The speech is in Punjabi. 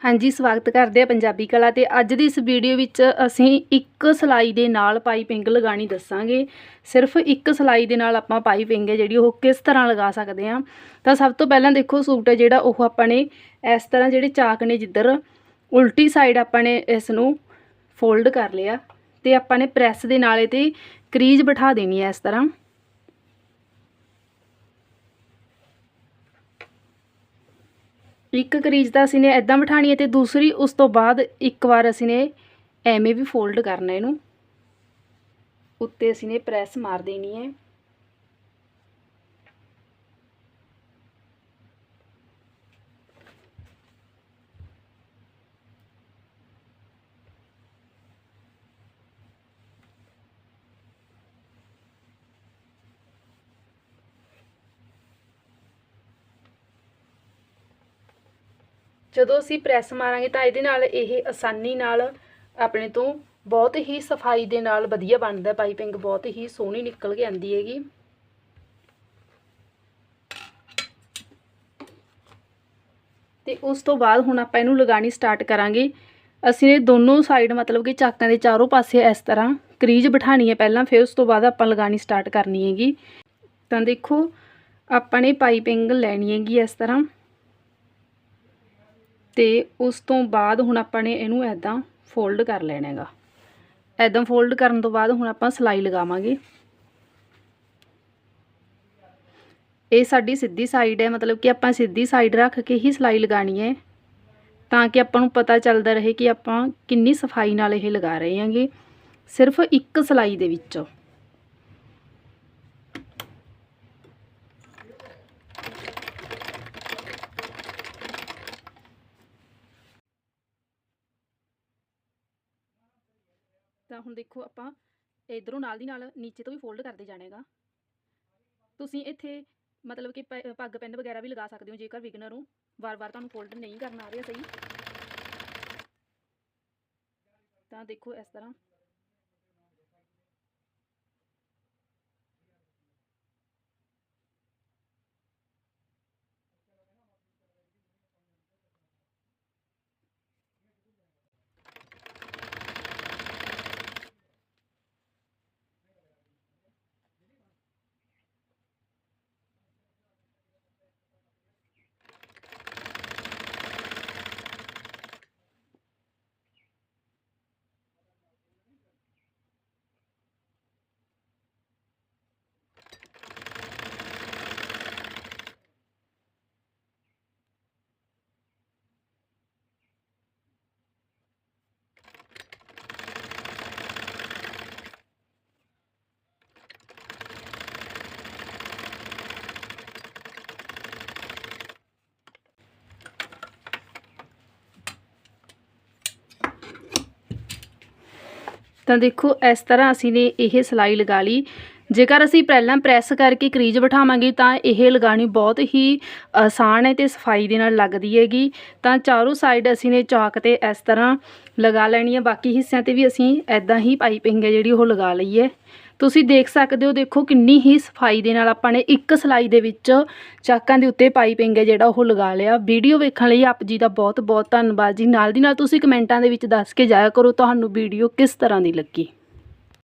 ਹਾਂਜੀ, ਸਵਾਗਤ ਕਰਦੇ ਆ ਪੰਜਾਬੀ ਕਲਾ ਤੇ ਅੱਜ ਦੀ ਇਸ ਵੀਡੀਓ ਵਿੱਚ ਅਸੀਂ ਇੱਕ ਸਲਾਈ ਦੇ ਨਾਲ ਪਾਈਪਿੰਗ ਲਗਾਣੀ ਦੱਸਾਂਗੇ। ਸਿਰਫ ਇੱਕ ਸਲਾਈ ਦੇ ਨਾਲ ਆਪਾਂ ਪਾਈਪਿੰਗ ਹੈ ਜਿਹੜੀ ਉਹ ਕਿਸ ਤਰ੍ਹਾਂ ਲਗਾ ਸਕਦੇ ਹਾਂ। ਤਾਂ ਸਭ ਤੋਂ ਪਹਿਲਾਂ ਦੇਖੋ, ਸੂਟ ਹੈ ਜਿਹੜਾ ਉਹ ਆਪਾਂ ਨੇ ਇਸ ਤਰ੍ਹਾਂ ਜਿਹੜੇ ਚਾਕ ਨੇ ਜਿੱਧਰ, ਉਲਟੀ ਸਾਈਡ ਆਪਾਂ ਨੇ ਇਸ ਨੂੰ ਫੋਲਡ ਕਰ ਲਿਆ ਤੇ ਆਪਾਂ ਨੇ ਪ੍ਰੈਸ ਦੇ ਨਾਲ ਇਹ ਤੇ ਕਰੀਜ਼ ਬਿਠਾ ਦੇਣੀ ਹੈ ਇਸ ਤਰ੍ਹਾਂ। ਇੱਕ ਕਰੀਜ਼ ਤਾਂ ਅਸੀਂ ਨੇ ਐਦਾਂ ਬਿਠਾਣੀ ਹੈ ਤੇ ਦੂਸਰੀ ਉਸ ਤੋਂ ਬਾਅਦ ਇੱਕ ਵਾਰ ਅਸੀਂ ਨੇ ਐਵੇਂ ਵੀ ਫੋਲਡ ਕਰਨਾ ਇਹਨੂੰ। ਉੱਤੇ ਅਸੀਂ ਨੇ ਪ੍ਰੈਸ ਮਾਰ ਦੇਣੀ ਹੈ। ਜਦੋਂ ਅਸੀਂ ਪ੍ਰੈਸ ਮਾਰਾਂਗੇ ਤਾਂ ਇਹਦੇ ਨਾਲ ਇਹ ਆਸਾਨੀ ਨਾਲ ਆਪਣੇ ਤੋਂ ਬਹੁਤ ਹੀ ਸਫ਼ਾਈ ਦੇ ਨਾਲ ਵਧੀਆ ਬਣਦਾ ਪਾਈਪਿੰਗ ਬਹੁਤ ਹੀ ਸੋਹਣੀ ਨਿਕਲ ਕੇ ਆਂਦੀ ਹੈਗੀ। ਤੇ ਉਸ ਤੋਂ ਬਾਅਦ ਹੁਣ ਆਪਾਂ ਇਹਨੂੰ ਲਗਾਣੀ ਸਟਾਰਟ ਕਰਾਂਗੇ। ਅਸੀਂ ਇਹ ਦੋਨੋਂ ਸਾਈਡ ਮਤਲਬ ਕਿ ਚਾਕਾਂ ਦੇ ਚਾਰੋਂ ਪਾਸੇ ਇਸ ਤਰ੍ਹਾਂ ਕਰੀਜ਼ ਬਿਠਾਣੀ ਹੈ ਪਹਿਲਾਂ, ਫਿਰ ਉਸ ਤੋਂ ਬਾਅਦ ਆਪਾਂ ਲਗਾਣੀ ਸਟਾਰਟ ਕਰਨੀ ਹੈਗੀ। ਤਾਂ ਦੇਖੋ, ਆਪਾਂ ਨੇ ਪਾਈਪਿੰਗ ਲੈਣੀ ਹੈਗੀ ਇਸ ਤਰ੍ਹਾਂ। ਤੇ ਉਸ ਤੋਂ ਬਾਅਦ ਹੁਣ ਆਪਾਂ ਨੇ ਇਹਨੂੰ ਐਦਾਂ ਫੋਲਡ ਕਰ ਲੈਣਾ ਹੈਗਾ। ਐਦਾਂ ਫੋਲਡ ਕਰਨ ਤੋਂ ਬਾਅਦ ਹੁਣ ਆਪਾਂ ਸਲਾਈ ਲਗਾਵਾਂਗੇ। ਇਹ ਸਾਡੀ ਸਿੱਧੀ ਸਾਈਡ ਹੈ, ਮਤਲਬ ਕਿ ਆਪਾਂ ਸਿੱਧੀ ਸਾਈਡ ਰੱਖ ਕੇ ਹੀ ਸਲਾਈ ਲਗਾਣੀ ਹੈ, ਤਾਂ ਕਿ ਆਪਾਂ ਨੂੰ ਪਤਾ ਚੱਲਦਾ ਰਹੇ ਕਿ ਆਪਾਂ ਕਿੰਨੀ ਸਫ਼ਾਈ ਨਾਲ ਇਹ ਲਗਾ ਰਹੇ ਹਾਂਗੇ। ਸਿਰਫ ਇੱਕ ਸਲਾਈ ਦੇ ਵਿੱਚੋਂ। ਤਾਂ ਹੁਣ ਦੇਖੋ ਆਪਾਂ ਇਧਰੋਂ ਨਾਲ ਦੀ ਨਾਲ ਨੀਚੇ ਤੋਂ ਵੀ ਫੋਲਡ ਕਰਦੇ ਜਾਣੇਗਾ। ਤੁਸੀਂ ਇੱਥੇ ਮਤਲਬ ਕਿ ਪੱਗ ਪੈਨ ਵਗੈਰਾ ਵੀ ਲਗਾ ਸਕਦੇ ਹੋ ਜੇਕਰ ਬਿਗਨਰ ਹੋ। ਵਾਰ-ਵਾਰ ਤੁਹਾਨੂੰ ਫੋਲਡ ਨਹੀਂ ਕਰਨਾ ਆ ਰਿਹਾ ਸਹੀ। ਤਾਂ ਦੇਖੋ ਇਸ ਤਰ੍ਹਾਂ ਤਾਂ ਦੇਖੋ ਇਸ ਤਰ੍ਹਾਂ ਅਸੀਂ ਨੇ ਇਹ ਸਲਾਈ ਲਗਾ ਲਈ। ਜੇਕਰ ਅਸੀਂ ਪਹਿਲਾਂ ਪ੍ਰੈਸ ਕਰਕੇ ਕਰੀਜ਼ ਬਿਠਾਵਾਂਗੇ ਤਾਂ ਇਹ ਲਗਾਉਣੀ ਬਹੁਤ ਹੀ ਆਸਾਨ ਹੈ ਤੇ ਸਫ਼ਾਈ ਦੇ ਨਾਲ ਲੱਗਦੀ ਹੈਗੀ। ਤਾਂ ਚਾਰੋਂ ਸਾਈਡ ਅਸੀਂ ਨੇ ਚਾਕ ਤੇ ਇਸ ਤਰ੍ਹਾਂ ਲਗਾ ਲੈਣੀ ਹੈ ਬਾਕੀ ਹਿੱਸਿਆਂ ਤੇ ਵੀ ਅਸੀਂ ਐਦਾਂ ਹੀ ਪਾਈਪਿੰਗ ਹੈ ਜਿਹੜੀ ਉਹ ਲਗਾ ਲਈ ਹੈ। ਤੁਸੀਂ ਦੇਖ ਸਕਦੇ ਹੋ, ਦੇਖੋ ਕਿੰਨੀ ਹੀ ਸਫ਼ਾਈ ਦੇ ਨਾਲ ਆਪਾਂ ਨੇ ਇੱਕ ਸਲਾਈ ਦੇ ਵਿੱਚ ਚਾਕਾਂ ਦੇ ਉੱਤੇ ਪਾਈਪਿੰਗ ਹੈ ਜਿਹੜਾ ਉਹ ਲਗਾ ਲਿਆ। ਵੀਡੀਓ ਵੇਖਣ ਲਈ ਆਪ ਜੀ ਦਾ ਬਹੁਤ ਬਹੁਤ ਧੰਨਵਾਦ ਜੀ। ਨਾਲ ਦੀ ਨਾਲ ਤੁਸੀਂ ਕਮੈਂਟਾਂ ਦੇ ਵਿੱਚ ਦੱਸ ਕੇ ਜਾਇਆ ਕਰੋ, ਤੁਹਾਨੂੰ ਵੀਡੀਓ ਕਿਸ ਤਰ੍ਹਾਂ ਦੀ ਲੱਗੀ।